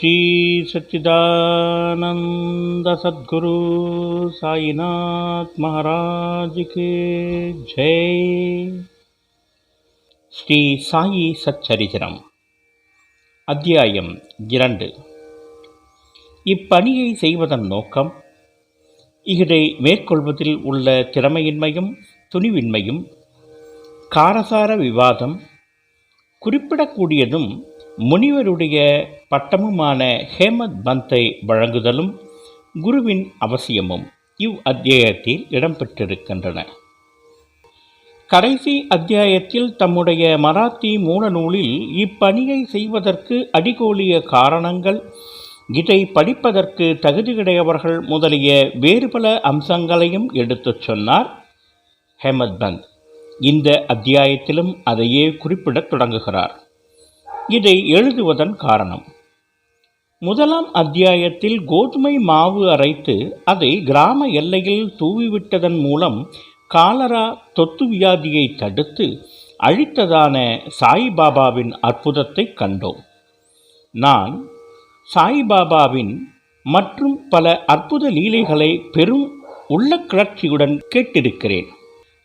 ஸ்ரீ சச்சிதானந்த சத்குரு சாயிநாத் மகாராஜுக்கு ஜெய். ஸ்ரீ சாயி சச்சரித்திரம் அத்தியாயம் இரண்டு. இப்பணியை செய்வதன் நோக்கம் இதை மேற்கொள்வதில் உள்ள திறமையின்மையும் துணிவின்மையும் காரசார விவாதம் குறிப்பிடக்கூடியதும் முனிவருடைய பட்டமுமான ஹேமத் பந்தை வழங்குதலும் குருவின் அவசியமும் இவ் அத்தியாயத்தில் இடம்பெற்றிருக்கின்றன. கடைசி அத்தியாயத்தில் தம்முடைய மராத்தி மூல நூலில் இப்பணியை செய்வதற்கு அடிகோலிய காரணங்கள் இதை படிப்பதற்கு தகுதியுடையவர்கள் முதலிய வேறு பல அம்சங்களையும் எடுத்துச் சொன்னார் ஹேமத் பந்த். இந்த அத்தியாயத்திலும் அதையே குறிப்பிடத் தொடங்குகிறார். இதை எழுதுவதன் காரணம். முதலாம் அத்தியாயத்தில் கோதுமை மாவு அரைத்து அதை கிராம எல்லையில் தூவிவிட்டதன் மூலம் காலரா தொத்து வியாதியை தடுத்து அழித்ததான சாய்பாபாவின் அற்புதத்தை கண்டோம். நான் சாய்பாபாவின் மற்றும் பல அற்புத லீலைகளை பெரும் உள்ள கிளர்ச்சியுடன் கேட்டிருக்கிறேன்.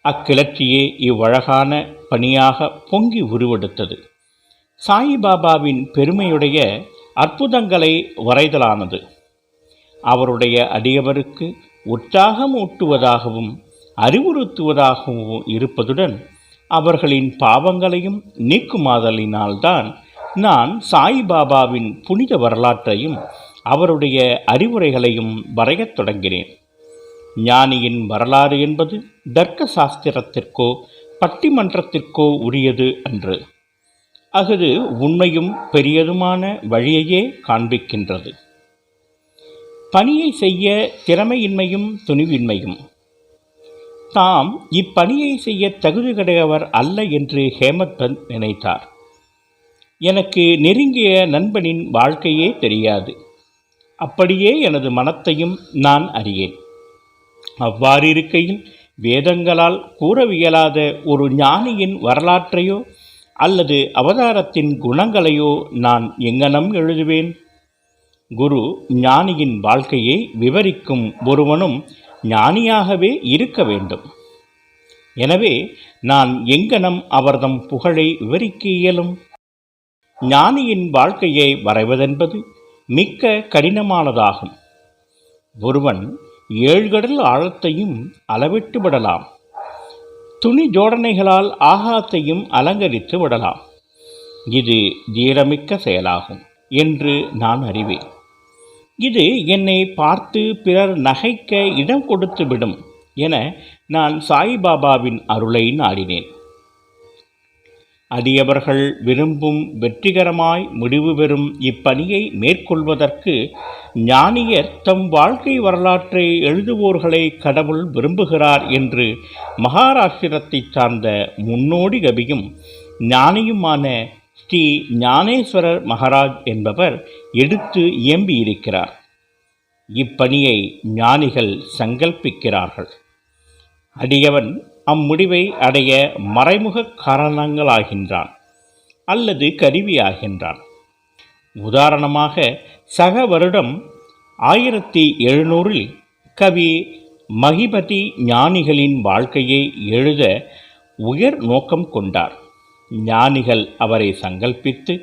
அக்கிளர்ச்சியே இவ்வழகான பணியாக பொங்கி உருவெடுத்தது. சாயிபாபாவின் பெருமையுடைய அற்புதங்களை வரைதலானது. அவருடைய அடியவருக்கு உற்சாகம் ஊட்டுவதாகவும் அறிவுறுத்துவதாகவும் இருப்பதுடன் அவர்களின் பாவங்களையும் நீக்குமாதலினால்தான் நான் சாய்பாபாவின் புனித வரலாற்றையும் அவருடைய அறிவுரைகளையும் வரையத் தொடங்கினேன். ஞானியின் வரலாறு என்பது தர்க்க சாஸ்திரத்திற்கோ பட்டிமன்றத்திற்கோ உரியது அன்று. அஃது உண்மையும் பெரியதுமான வழியையே காண்பிக்கின்றது. பணியை செய்ய திறமையின்மையும் துணிவின்மையும். தாம் இப்பணியை செய்ய தகுதி கிடையவர் அல்ல என்று ஹேமத் பந்த் நினைத்தார். எனக்கு நெருங்கிய நண்பனின் வாழ்க்கையே தெரியாது. அப்படியே எனது மனத்தையும் நான் அறியேன். அவ்வாறு இருக்கையில் வேதங்களால் கூறவியலாத ஒரு ஞானியின் வரலாற்றையோ அல்லது அவதாரத்தின் குணங்களையோ நான் எங்கனம் எழுதுவேன்? குரு ஞானியின் வாழ்க்கையை விவரிக்கும் ஒருவனும் ஞானியாகவே இருக்க வேண்டும். எனவே நான் எங்கனம் அவர்தம் புகழை விவரிக்க இயலும்? ஞானியின் வாழ்க்கையை வரைவதென்பது மிக்க கடினமானதாகும். ஒருவன் ஏழ்கடல் ஆழத்தையும் அளவிட்டு விடலாம். துணி ஜோடனைகளால் ஆகாத்தையும் அலங்கரித்து விடலாம். இது தீரமிக்க செயலாகும் என்று நான் அறிவேன். இது என்னை பார்த்து பிறர் நகைக்க இடம் கொடுத்து விடும் என நான் சாய்பாபாவின் அருளை நாடினேன். அடியவர்கள் விரும்பும் வெற்றிகரமாய் முடிவு பெறும் இப்பணியை மேற்கொள்வதற்கு ஞானியர் தம் வாழ்க்கை வரலாற்றை எழுதுவோர்களை கடவுள் விரும்புகிறார் என்று மகாராஷ்டிரத்தைச் சார்ந்த முன்னோடி கவியும் ஞானியுமான ஸ்ரீ ஞானேஸ்வரர் மகாராஜ் என்பவர் எடுத்து இயம்பியிருக்கிறார் இப்பணியை ஞானிகள் சங்கல்பிக்கிறார்கள். அடியவன் அம்முடிவை அடைய மறைமுக காரணங்களாகின்றான் அல்லது கருவியாகின்றான். உதாரணமாக சக வருடம் ஆயிரத்தி எழுநூறில் கவி மகிபதி ஞானிகளின் வாழ்க்கையை எழுத உயர் நோக்கம் கொண்டார். ஞானிகள் அவரை சங்கல்பித்து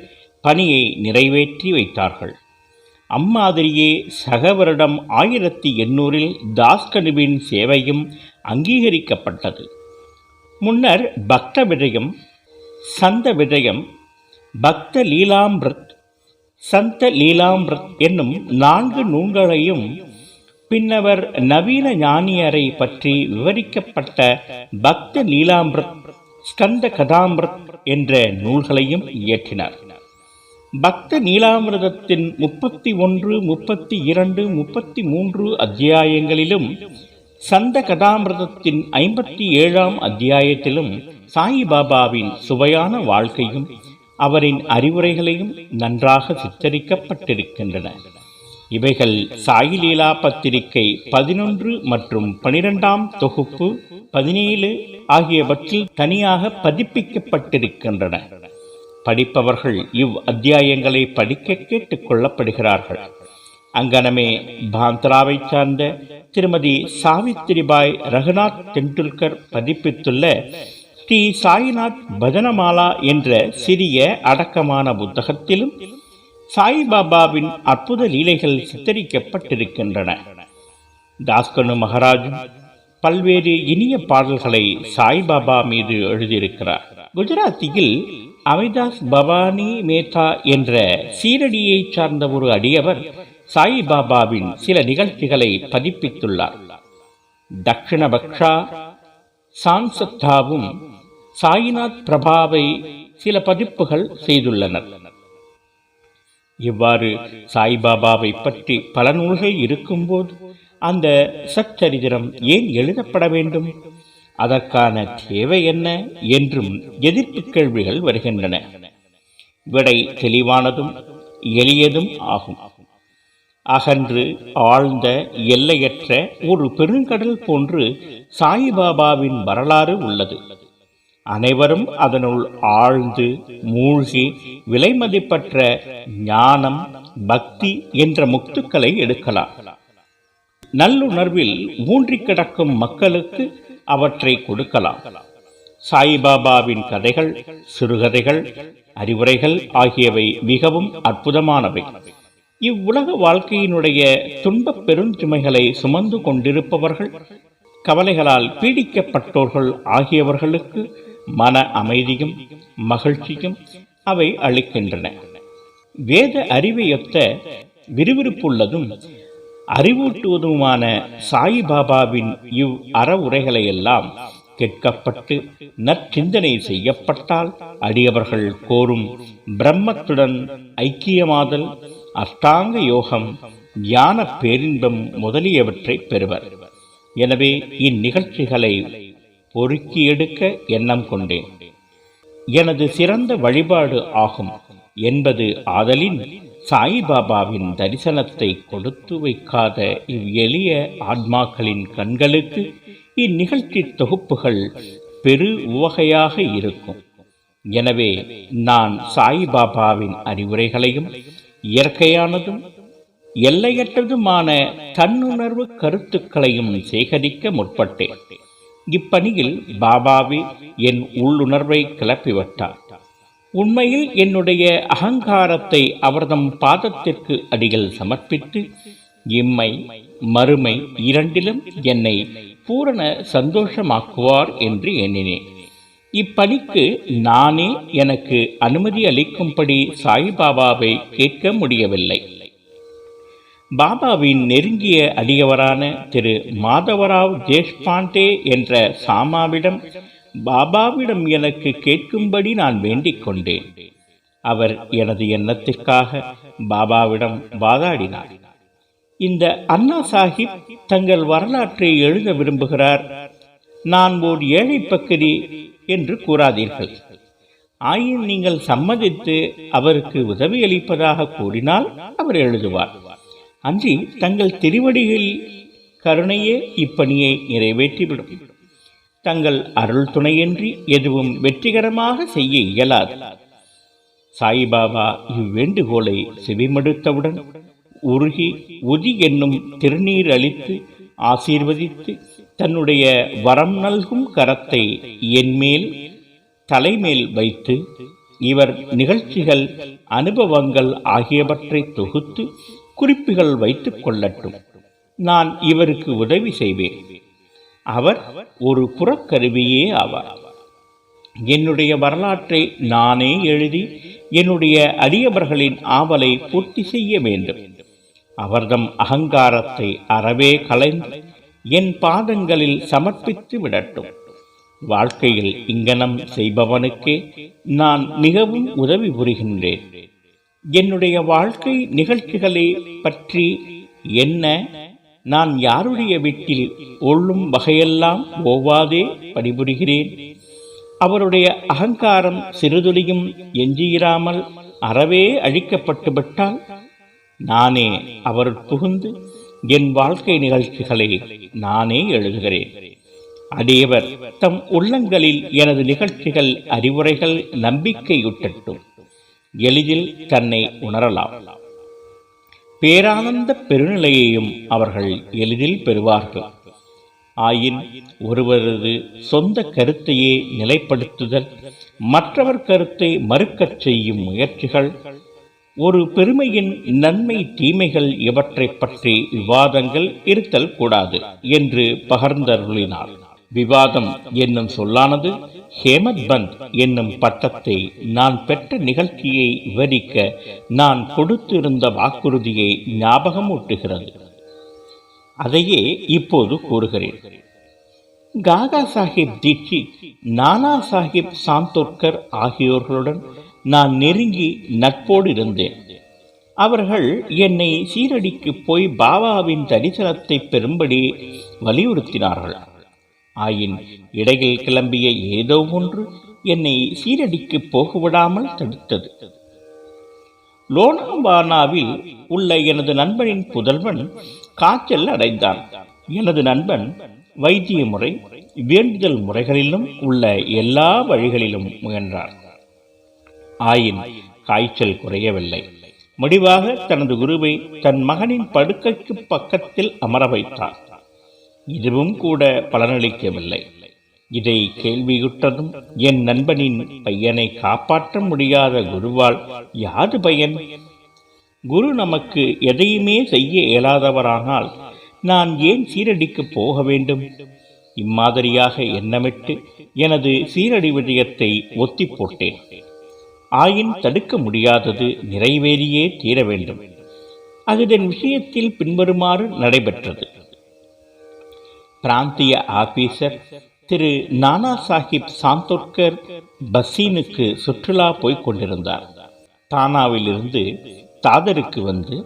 பணியை நிறைவேற்றி வைத்தார்கள். அம்மாதிரியே சக வருடம் ஆயிரத்தி எண்ணூறில் தாஸ்கனுவின் சேவையும் அங்கீகரிக்கப்பட்டது. முன்னர் பக்த விஜயம் சந்த விஜயம் பக்த லீலாமிருத் சந்த லீலாமிருத் என்னும் நான்கு நூல்களையும் பின்னவர் நவீன ஞானியரை பற்றி விவரிக்கப்பட்ட பக்த லீலாமிருத் ஸ்கந்த கதாம்பிரத் என்ற நூல்களையும் இயற்றினார். பக்த நீலாமிரதத்தின் முப்பத்தி ஒன்று முப்பத்தி இரண்டு முப்பத்தி மூன்று அத்தியாயங்களிலும் சந்த கதாமிரதத்தின் ஐம்பத்தி ஏழாம் அத்தியாயத்திலும் சாயிபாபாவின் சுவையான வாழ்க்கையும் அவரின் அறிவுரைகளையும் நன்றாக சித்தரிக்கப்பட்டிருக்கின்றன. இவைகள் சாயிலீலா பத்திரிகை பதினொன்று மற்றும் பனிரெண்டாம் தொகுப்பு பதினேழு ஆகியவற்றில் தனியாக பதிப்பிக்கப்பட்டிருக்கின்றன. படிப்பவர்கள் இவ் அத்தியாயங்களை படிக்க கேட்டுக் கொள்ளப்படுகிறார்கள். அங்கனமே பாந்த்ராவை சார்ந்த திருமதி சாவித்திரிபாய் ரகுநாத் தெண்டுல்கர் பதிப்பித்துள்ள ஸ்ரீ சாய்நாத் பஜனமாலா என்ற சிறிய அடக்கமான புத்தகத்திலும் சாய்பாபாவின் அற்புத லீலைகள் சித்தரிக்கப்பட்டிருக்கின்றன. தாஸ்கனு மகாராஜும் பல்வேறு இனிய பாடல்களை சாய்பாபா மீது எழுதியிருக்கிறார். குஜராத்தியில் அமிதாஸ் பவானி மேத்தா என்ற சீரடியை சார்ந்த ஒரு அடியவர் சாய்பாபாவின் சில நிகழ்ச்சிகளை பதிப்பித்துள்ளார். தக்ஷணபக்ஷா சான்சத்தாவும் சாய்நாத் பிரபாவை சில பதிப்புகள் செய்துள்ளனர். இவ்வாறு சாய்பாபாவை பற்றி பல நூல்கள் இருக்கும்போது அந்த சச்சரித்திரம் ஏன் எழுதப்பட வேண்டும்? அதற்கான தேவை என்ன என்றும் எதிர்ப்பு கேள்விகள் வருகின்றன. விடை தெளிவானதும் எளியதும் ஆகும். அகன்று ஆழ்ந்த எல்லையற்ற ஒரு பெருங்கடல் போன்று சாய்பாபாவின் வரலாறு உள்ளது. அனைவரும் அதனுள் ஆழ்ந்து மூழ்கி விலைமதிப்பற்ற ஞானம் பக்தி என்ற முக்துக்களை எடுக்கலாம். நல்லுணர்வில் ஊன்றி கிடக்கும் மக்களுக்கு அவற்றை கொடுக்கலாம். சாய்பாபாவின் கதைகள் சிறுகதைகள் அறிவுரைகள் ஆகியவை மிகவும் அற்புதமானவை. இவ்வுலக வாழ்க்கையினுடைய துன்பப் பெருஞ்சுமைகளை சுமந்து கொண்டிருப்பவர்கள் கவலைகளால் பீடிக்கப்பட்டோர்கள் ஆகியவர்களுக்கு மன அமைதியும் மகிழ்ச்சியும் அவை அளிக்கின்றன. வேத அறிவையொத்த விறுவிறுப்புள்ளதும் அறிவூட்டுவதுமான சாயிபாபாவின் இவ் அறவுரைகளை எல்லாம் கேட்கப்பட்டு நற்சிந்தனை செய்யப்பட்டால் அடியவர்கள் கோரும் பிரம்மத்துடன் ஐக்கியமாதல் அஷ்டாங்க யோகம் ஞான பேரின்பம் முதலியவற்றை பெறுவர். எனவே இந்நிகழ்ச்சிகளை பொறுக்கி எடுக்க எண்ணம் கொண்டேன். எனது சிறந்த வழிபாடு ஆகும் என்பது ஆதலின் சாய்பாபாவின் தரிசனத்தை கொடுத்து வைக்காத இவ் எளிய ஆத்மாக்களின் கண்களுக்கு இந்நிகழ்ச்சி தொகுப்புகள் பெரு உவகையாக இருக்கும். எனவே நான் சாய்பாபாவின் அறிவுரைகளையும் இயற்கையானதும் எல்லையற்றதுமான தன்னுணர்வு கருத்துக்களையும் சேகரிக்க முற்பட்டேன். இப்பணியில் பாபாவே என் உள்ளுணர்வை கிளப்பிவிட்டார். உண்மையில் என்னுடைய அகங்காரத்தை அவர்தம் பாதத்திற்கு அடிகள் சமர்ப்பித்து இம்மை மறுமை இரண்டிலும் என்னை பூரண சந்தோஷமாக்குவார் என்று எண்ணினேன். இப்பணிக்கு நானே எனக்கு அனுமதி அளிக்கும்படி சாய்பாபாவை கேட்க முடியவில்லை. பாபாவின் நெருங்கிய அடியவரான திரு மாதவராவ் தேஷ்பாண்டே என்ற சாமாவிடம் பாபாவிடம் எனக்கு கேட்கும்படி நான் வேண்டிக் கொண்டேன். அவர் எனது எண்ணத்திற்காக பாபாவிடம் வாதாடினார். இந்த அண்ணா சாஹிப் தங்கள் வரலாற்றை எழுத விரும்புகிறார். நான் ஓர் ஏழை பக்கிரி என்று கூறாதீர்கள். ஆயின் நீங்கள் சம்மதித்து அவருக்கு உதவி அளிப்பதாக கூறினால் அவர் எழுதுவார். அன்றி தங்கள் திருவடிகளில் கருணையே இப்பணியை நிறைவேற்றிவிடும். தங்கள் அருள் துணையின்றி எதுவும் வெற்றிகரமாக செய்ய இயலாது. சாய்பாபா இவ்வேண்டுகோளை செவிமடுத்தவுடன் உருகி உதி என்னும் திருநீர் அளித்து ஆசீர்வதித்து தன்னுடைய வரம் நல்கும் கரத்தை என்மேல் தலைமேல் வைத்து இவர் நிகழ்ச்சிகள் அனுபவங்கள் ஆகியவற்றை தொகுத்து குறிப்புகள் வைத்துக் கொள்ளட்டும். நான் இவருக்கு உதவி செய்வேன். அவர் ஒரு புறக்கருவியே ஆவார். என்னுடைய வரலாற்றை நானே எழுதி என்னுடைய அடியவர்களின் ஆவலை பூர்த்தி செய்ய வேண்டும். அவர்தம் அகங்காரத்தை அறவே கலைந்து என் பாதங்களில் சமர்ப்பித்து விடட்டும். வாழ்க்கையில் இங்கனம் செய்பவனுக்கே நான் மிகவும் உதவி புரிகின்றேன். என்னுடைய வாழ்க்கை நிகழ்ச்சிகளை பற்றி என்ன? நான் யாருடைய வீட்டில் ஒள்ளும் வகையெல்லாம் ஓவாதே பணிபுரிகிறேன். அவருடைய அகங்காரம் சிறுதுளியும் எஞ்சியிராமல் அறவே அழிக்கப்பட்டுவிட்டால் நானே அவர் புகுந்து என் வாழ்க்கை நிகழ்ச்சிகளை நானே எழுதுகிறேன். அடியவர் தம் உள்ளங்களில் எனது நிகழ்ச்சிகள் அறிவுரைகள் நம்பிக்கையூட்டட்டும் எளிதில் தன்னை உணரலாம். பேரானந்த பெருநிலையையும் அவர்கள் எளிதில் பெறுவார்கள். ஆயின் ஒருவரது சொந்த கருத்தையே நிலைப்படுத்துதல் மற்றவர் கருத்தை மறுக்கச் செய்யும் முயற்சிகள் ஒரு பெருமையின் நன்மை தீமைகள் இவற்றை பற்றி விவாதங்கள் இருத்தல் கூடாது என்று பகர்ந்தருளினார். விவாதம் என்னும் சொல்லானது ஹேமத் பந்த் என்னும் பட்டத்தை நான் பெற்ற நிகழ்ச்சியை விவரிக்க நான் கொடுத்திருந்த வாக்குறுதியை ஞாபகமூட்டுகிறது. அதையே இப்போது கூறுகிறேன். காகா சாஹிப் தீட்சித் நானா சாஹிப் சாந்தோர்கர் ஆகியோர்களுடன் நான் நெருங்கி நட்போடு இருந்தேன். அவர்கள் என்னை சீரடிக்கு போய் பாபாவின் தரிசனத்தை பெறும்படி வலியுறுத்தினார்கள். ஆயின் இடையில் கிளம்பிய ஏதோ ஒன்று என்னை சீரடிக்கு போகவிடாமல் தடுத்தது. லோனாவானாவில் உள்ள எனது நண்பனின் புதல்வன் காய்ச்சல் அடைந்தான். எனது நண்பன் வைத்திய முறை வேண்டுதல் முறைகளிலும் உள்ள எல்லா வழிகளிலும் முயன்றார். ஆயின் காய்ச்சல் குறையவில்லை. முடிவாக தனது குருவை தன் மகனின் படுக்கைக்கு பக்கத்தில் அமர வைத்தார். இதுவும் கூட பலனளிக்கவில்லை. இதை கேள்வியுற்றதும் என் நண்பனின் பையனை காப்பாற்ற முடியாத குருவால் யாது பயன்? குரு நமக்கு எதையுமே செய்ய இயலாதவரானால் நான் ஏன் சீரடிக்கு போக வேண்டும்? இம்மாதிரியாக எண்ணமிட்டு எனது சீரடி விஜயத்தை ஒத்தி போட்டேன். ஆயின் தடுக்க முடியாதது நிறைவேறியே தீர வேண்டும். அது விஷயத்தில் பின்வருமாறு நடைபெற்றது. பிராந்திய ஆபீசர் திரு நானா சாஹிப் சாந்தோர்கர் பசீனுக்கு சுற்றுலா போய்க் கொண்டிருந்தார். தானாவிலிருந்து தாதருக்கு வந்து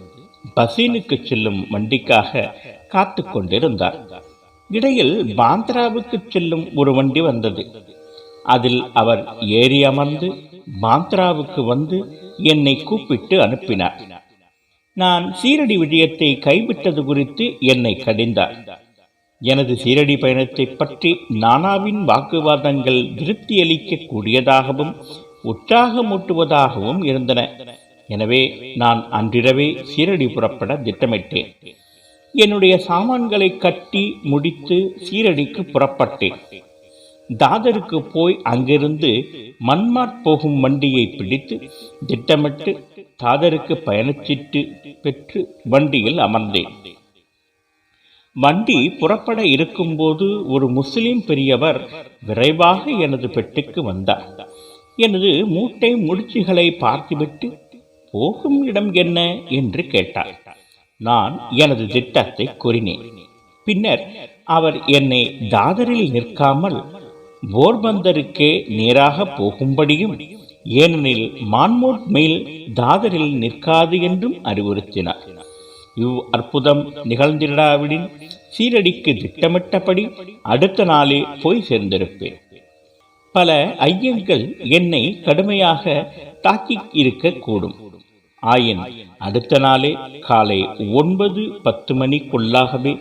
பசீனுக்கு செல்லும் வண்டிக்காக காத்து கொண்டிருந்தார். இடையில் பாந்திராவுக்கு செல்லும் ஒரு வண்டி வந்தது. அதில் அவர் ஏறி அமர்ந்து மாந்த்ராவுக்கு வந்து என்னை கூப்பிட்டு அனுப்பினார். நான் சீரடி விஜயத்தை கைவிட்டது குறித்து என்னை கடிந்தார். எனது சீரடி பயணத்தை பற்றி நானாவின் வாக்குவாதங்கள் திருப்தியளிக்க கூடியதாகவும் உற்சாகமூட்டுவதாகவும் இருந்தன. எனவே நான் அன்றிரவே சீரடி புறப்பட திட்டமிட்டேன். என்னுடைய சாமான்களை கட்டி முடித்து சீரடிக்கு புறப்பட்டேன். தாதருக்கு போய் அங்கிருந்து மன்மாட் போகும் வண்டியை பிடித்து திட்டமிட்டு தாதருக்கு பயணச்சீட்டு பெற்று வண்டியில் அமர்ந்தேன். வண்டி புறப்பட இருக்கும்போது ஒரு முஸ்லிம் பெரியவர் விரைவாக எனது பெட்டுக்கு வந்தார். எனது மூட்டை முடிச்சுகளை பார்த்துவிட்டு போகும் இடம் என்ன? என்று கேட்டார். நான் எனது திட்டத்தை கூறினேன். பின்னர் அவர் என்னை தாதரில் நிற்காமல் போர்பந்தருக்கே நேராக போகும்படியும் ஏனெனில் மான்மோட் மெயில் தாதரில் நிற்காது என்றும் அறிவுறுத்தினார். இவ் அற்புதம் நிகழ்ந்திடாவிடின் சீரடிக்கு திட்டமிட்டபடி அடுத்த நாளே போய் சேர்ந்திருப்பேன். பல ஐயங்கள் என்னை கடுமையாக தாக்கி இருக்கக்கூடும் ஆயின் அடுத்த நாளே காலை ஒன்பது பத்து மணிக்குள்ளாகவே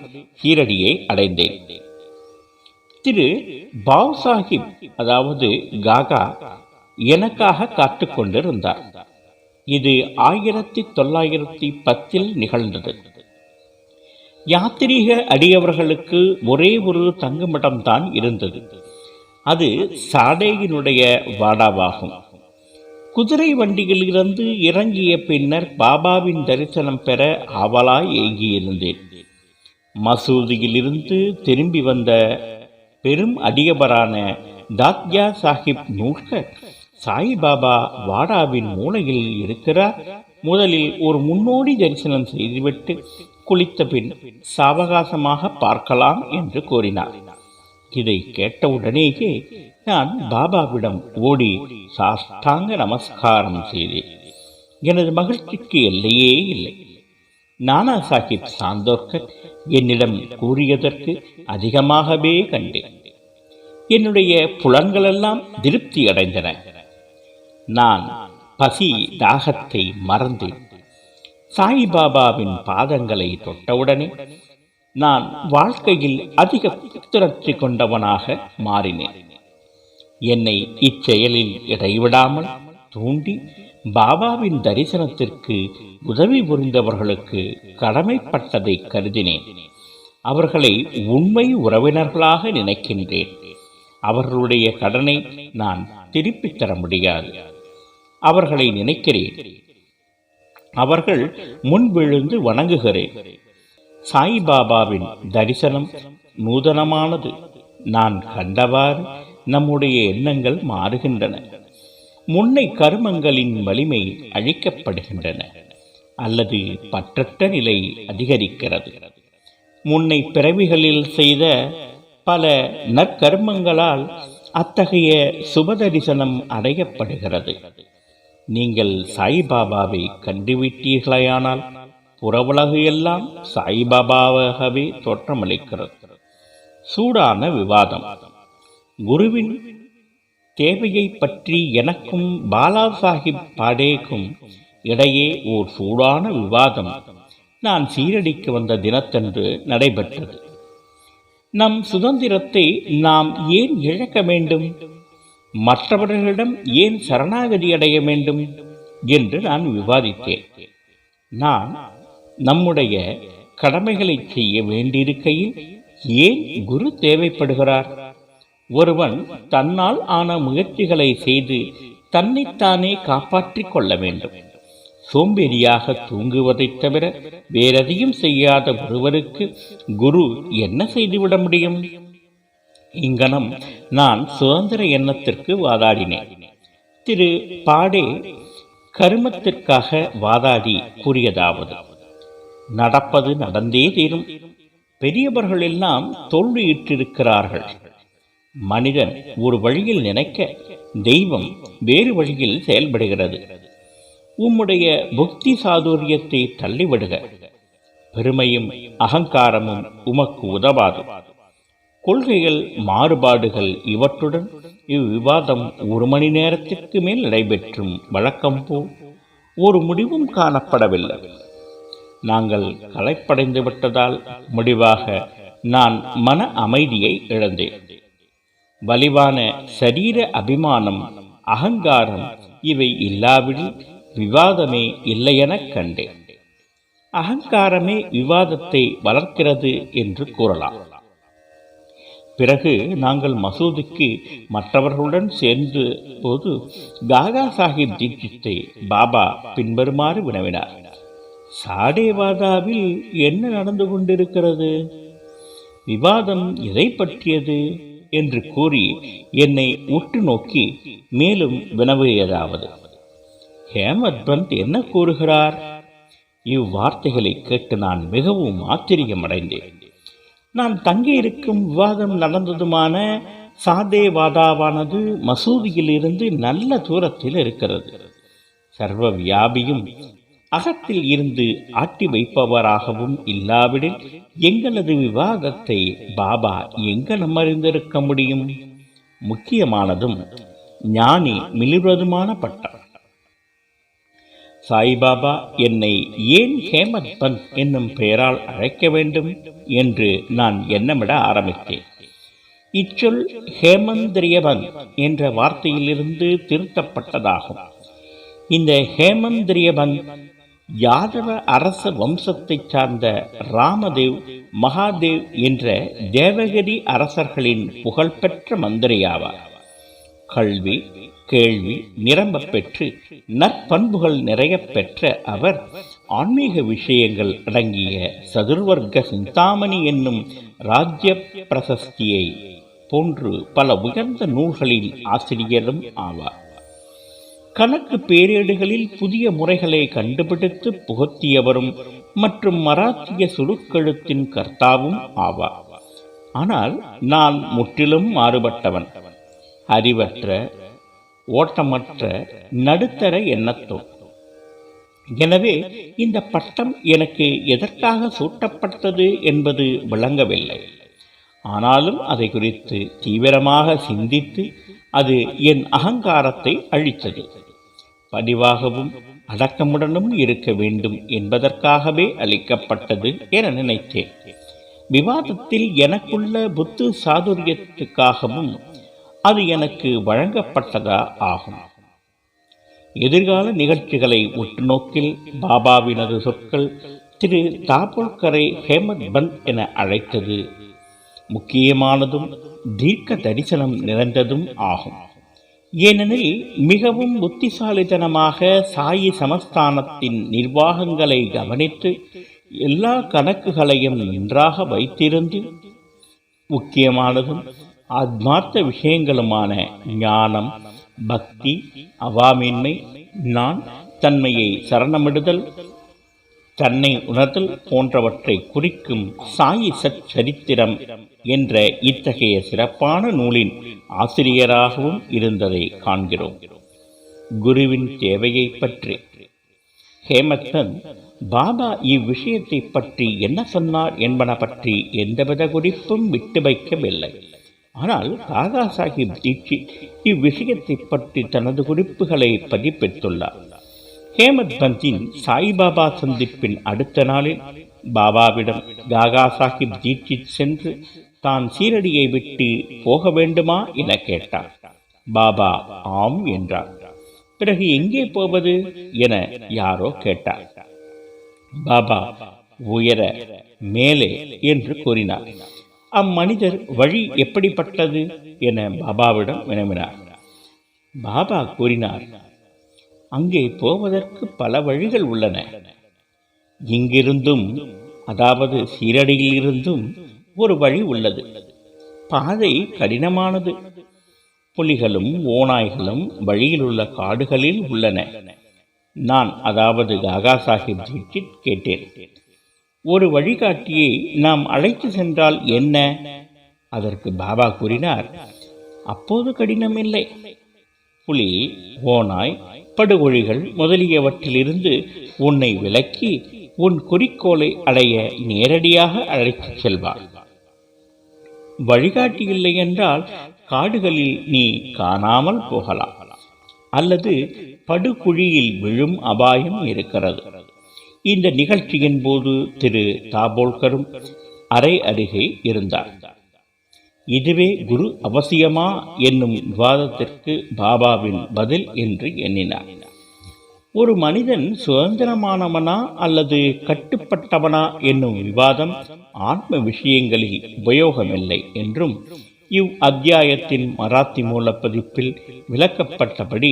சீரடியை அடைந்தேன். திரு பாவ் சாஹிப் அதாவது காகா எனக்காக காத்து கொண்டிருந்தார் இது ஆயிரத்தி தொள்ளாயிரத்தி பத்தில் நிகழ்ந்தது. யாத்திரீக அடியவர்களுக்கு ஒரே ஒரு தங்குமிடம்தான் இருந்தது. அது சாடேயினுடைய வாடாவாகும். குதிரை வண்டியிலிருந்து இறங்கிய பின்னர் பாபாவின் தரிசனம் பெற ஆவலாய் ஏங்கியிருந்தேன். மசூதியிலிருந்து திரும்பி வந்த பெரும் அதிகபரான தாத்யா சாஹிப் நூல்கர் சாய்பாபா வாடாவின் மூலையில் இருக்கிறார். முதலில் ஒரு முன்னோடி தரிசனம் செய்துவிட்டு குளித்த பின் சாவகாசமாக பார்க்கலாம் என்று கூறினார். இதை கேட்டவுடனேயே நான் பாபாவிடம் ஓடி சாஷ்டாங்க நமஸ்காரம் செய்தேன். எனது மகிழ்ச்சிக்கு எல்லையே இல்லை. நானா சாஹிப் சாந்தோர்கர் என்னிடம் கூறியதற்கு அதிகமாகவே கண்டேன். என்னுடைய புலன்களெல்லாம் திருப்தி அடைந்தன. நான் பசி தாகத்தை மறந்தேன். சாய்பாபாவின் பாதங்களை தொட்டவுடனே நான் வாழ்க்கையில் அதிக புத்துணர்ச்சி கொண்டவனாக மாறினேன். என்னை இச்செயலில் இடைவிடாமல் தூண்டி பாபாவின் தரிசனத்திற்கு உதவி புரிந்தவர்களுக்கு கடமைப்பட்டதை கருதினேன். அவர்களை உண்மை உறவினர்களாக நினைக்கின்றேன். அவர்களுடைய கடனை நான் திருப்பித் தர முடியாது. அவர்களை நினைக்கிறேன். அவர்கள் முன் விழுந்து வணங்குகிறேன். சாய்பாபாவின் தரிசனம் நூதனமானது. நான் கண்டவாறு நம்முடைய எண்ணங்கள் மாறுகின்றன. முன்னை கருமங்களின் வலிமை அழிக்கப்படுகின்றன அல்லது பற்றற்ற நிலை அதிகரிக்கிறது. முன்னை பிறவிகளில் செய்த பல நற்கர்மங்களால் அத்தகைய சுபதரிசனம் அடையப்படுகிறது. நீங்கள் சாய்பாபாவை கண்டுவிட்டீர்களையானால் புறவுலகு எல்லாம் சாய்பாபாவாகவே தோற்றமளிக்கிறது. சூடான விவாதம். குருவின் தேவையை பற்றி எனக்கும் பாலா சாஹிப் பாடேக்கும் இடையே ஓர் சூடான விவாதம். நான் சீரடிக்கு வந்த தினத்தன்று நடைபெற்றது. நம் சுதந்திரத்தை நாம் ஏன் இழக்க வேண்டும்? மற்றவர்களிடம் ஏன் சரணாகதி அடைய வேண்டும்? என்று நான் விவாதித்தேன். நான் நம்முடைய கடமைகளை செய்ய வேண்டியிருக்கையில் ஏன் குரு தேவைப்படுகிறார்? ஒருவன் தன்னால் ஆன முயற்சிகளை செய்து தன்னைத்தானே காப்பாற்றிக் கொள்ள வேண்டும். சோம்பேறியாக தூங்குவதைத் தவிர வேறெதையும் செய்யாத ஒருவருக்கு குரு என்ன செய்துவிட முடியும்? இங்கனம் நான் சுதந்திர எண்ணத்திற்கு வாதாடினேன். திரு பாடே கருமத்திற்காக வாதாடி கூறியதாவது நடப்பது நடந்தே தீரும். பெரியவர்கள் எல்லாம் தோல்வியிட்டிருக்கிறார்கள் மனிதன் ஒரு வழியில் நினைக்க தெய்வம் வேறு வழியில் செயல்படுகிறது. உம்முடைய புக்தி சாதுரியத்தை தள்ளிவிடுக. பெருமையும் அகங்காரமும் உமக்கு உதவாது. கொள்கைகள் மாறுபாடுகள் இவற்றுடன் இவ்விவாதம் ஒரு மணி நேரத்திற்கு மேல் நடைபெற்றும் வழக்கம் போல் ஒரு முடிவும் காணப்படவில்லை. நாங்கள் களைப்படைந்து விட்டதால் முடிவாக நான் மன அமைதியை இழந்தேன். வலிவான சரீர அபிமானம் அகங்காரம் இவை இல்லாவிடில் விவாதமே இல்லையெனக் கண்டேன். அகங்காரமே விவாதத்தை வளர்க்கிறது என்று கூறலாம். பிறகு நாங்கள் மசூதிக்கு மற்றவர்களுடன் சேர்ந்து போது தாதா சாஹிப் தீட்சித்தை பாபா பின்வருமாறு வினவினார். சாடேவாதாவில் என்ன நடந்து கொண்டிருக்கிறது? விவாதம் எதை பற்றியது? என்று கூறி என்னை உற்று நோக்கி மேலும் வினவியதாவது ஹேமத் பந்த் என்ன கூறுகிறார்? இவ்வார்த்தைகளை கேட்டு நான் மிகவும் ஆச்சரியமடைந்தேன். நான் தங்கியிருக்கும் விவாதம் நடந்ததுமான சாதேவாதாவானது மசூதியிலிருந்து நல்ல தூரத்தில் இருக்கிறது. சர்வ வியாபியும் அகத்தில் இருந்து ஆட்டி வைப்பவராகவும் இல்லாவிடில் எங்களது விவாதத்தை பாபா எங்கனம் அறிந்திருக்க முடியும்? முக்கியமானதும் ஞானி மிளிர்வதுமான பட்டம். சாய்பாபா என்னை ஏன் ஹேமத் பந்த் என்னும் பெயரால் அழைக்க வேண்டும் என்று நான் எண்ணமிட ஆரம்பித்தேன். இச்சொல் ஹேமந்திரியவன் என்ற வார்த்தையிலிருந்து திருத்தப்பட்டதாகும். இந்த ஹேமந்திரியவன் யாதவ அரச வம்சத்தைச் சார்ந்த ராமதேவ் மகாதேவ் என்ற தேவகிரி அரசர்களின் புகழ்பெற்ற மந்திரியாவார். கல்வி கேள்வி நிரம்ப பெற்று நற்பண்புகள் நிறைய பெற்ற அவர் ஆன்மீக விஷயங்கள் அடங்கிய சதுர்வர்க்க சிந்தாமணி என்னும் ராஜ்ய பிரசஸ்தியை போன்று பல உயர்ந்த நூல்களின் ஆசிரியரும் ஆவார். கணக்கு பேரேடுகளில் புதிய முறைகளை கண்டுபிடித்து புகத்தியவரும் மற்றும் மராத்திய சுருக்கெழுத்தின் கர்த்தாவும் ஆவார். ஆனால் நான் முற்றிலும் மாறுபட்டவன். அறிவற்ற ஓட்டமற்ற நடுத்தர எண்ணத்தோ எனவே இந்த பட்டம் எனக்கு எதற்காக சூட்டப்பட்டது என்பது விளங்கவில்லை. ஆனாலும் அதை குறித்து தீவிரமாக சிந்தித்து அது என் அகங்காரத்தை அழித்தது. பதிவாகவும் அடக்கமுடனும் இருக்க வேண்டும் என்பதற்காகவே அளிக்கப்பட்டது என நினைத்தேன். விவாதத்தில் எனக்குள்ள புத்து சாதுரியத்துக்காகவும் அது எனக்கு வழங்கப்பட்டதா ஆகும். எதிர்கால நிகழ்ச்சிகளை உற்றுநோக்கில் பாபாவினது சொற்கள் திரு தாபோல்கரை ஹேமத் பந்த் என அழைத்தது. முக்கியமானதும் தீர்க்க தரிசனம் நிறைந்ததும் ஆகும். ஏனெனில் மிகவும் புத்திசாலித்தனமாக சாயி சமஸ்தானத்தின் நிர்வாகங்களை கவனித்து எல்லா கணக்குகளையும் நன்றாக வைத்திருந்து முக்கியமானதும் ஆத்மார்த்த விஷயங்களுமான ஞானம் பக்தி அவாமின்மை நான் தன்மையை சரணமிடுதல் தன்னை உணர்தல் போன்றவற்றை குறிக்கும் சாயி சத் சரித்திரம் என்ற இத்தகைய சிறப்பான நூலின் ஆசிரியராகவும் இருந்ததை காண்கிறோம். குருவின் தேவையை பற்றி. ஹேமத்தன் பாபா இவ்விஷயத்தை பற்றி என்ன சொன்னார் என்பன பற்றி எந்தவித குறிப்பும் விட்டு வைக்கவில்லை. ஆனால் தாதா சாஹிப் தீட்சித் இவ்விஷயத்தை பற்றி தனது குறிப்புகளை பதிப்பித்துள்ளார். ஹேமத் பந்தின் சாய்பாபா சந்திப்பின் அடுத்த நாளில் பாபாவிடம் காகா சாஹிப் தீட்சித் சென்று தான் சீரடியை விட்டு போக வேண்டுமா என கேட்டார். பாபா ஆம் என்றார். பிறகு எங்கே போவது? என யாரோ கேட்டார். பாபா உயர மேலே என்று கூறினார். அம்மனிதர் வழி எப்படிப்பட்டது? என பாபாவிடம் வினவினார். பாபா கூறினார் அங்கே போவதற்கு பல வழிகள் உள்ளன. இங்கிருந்தும் அதாவது சீரடியிலிருந்தும் ஒரு வழி உள்ளது. பாதை கடினமானது. புலிகளும் ஓநாய்களும் வழியில் உள்ள காடுகளில் உள்ளன. நான் அதாவது காகா சாஹிப் கேட்டேன். ஒரு வழிகாட்டியை நாம் அழைத்து சென்றால் என்ன? அதற்கு பாபா கூறினார் அப்போது கடினமில்லை. புலி ஓநாய் படுகொழிகள் முதலியவற்றிலிருந்து உன்னை விலக்கி உன் குறிக்கோளை அடைய நேரடியாக அழைத்துச் செல்வார். வழிகாட்டி இல்லை என்றால் காடுகளில் நீ காணாமல் போகலாம். அல்லது படுகுழியில் விழும் அபாயம் இருக்கிறது. இந்த நிகழ்ச்சியின் போது திரு தாபோல்கரும் அறை அருகே இருந்தார். இதுவே குரு அவசியமா என்னும் விவாதத்திற்கு பாபாவின் பதில் என்று எண்ணினார். ஒரு மனிதன் சுதந்திரமானவனா அல்லது கட்டுப்பட்டவனா என்னும் விவாதம் ஆத்ம விஷயங்களில் உபயோகமில்லை என்றும் இவ் அத்தியாயத்தின் மராத்தி மூல பதிப்பில் விளக்கப்பட்டபடி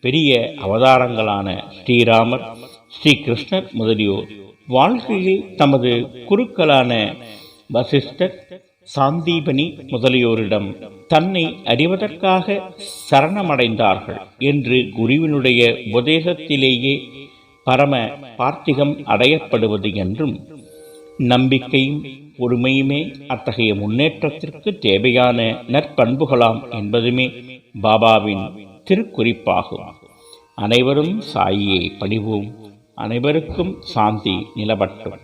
பெரிய அவதாரங்களான ஸ்ரீராமர் ஸ்ரீகிருஷ்ணர் முதலியோர் வாழ்க்கையில் தமது குருக்களான வசிஷ்டர் சாந்தீபனி முதலியோரிடம் தன்னை அறிவதற்காக சரணமடைந்தார்கள் என்று குருவினுடைய உபதேசத்திலேயே பரம பார்த்திகம் அடையப்படுவது என்றும் நம்பிக்கையும் பொறுமையுமே அத்தகைய முன்னேற்றத்திற்கு தேவையான நற்பண்புகளாம் என்பதுமே பாபாவின் திருக்குறிப்பாகும். அனைவரும் சாயியை பணிவோம். அனைவருக்கும் சாந்தி நிலவட்டும்.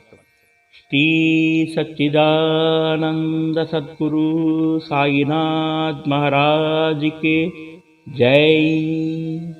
श्रीसच्चिदानन्दसद्गुरु साईनाथ महाराज के जय।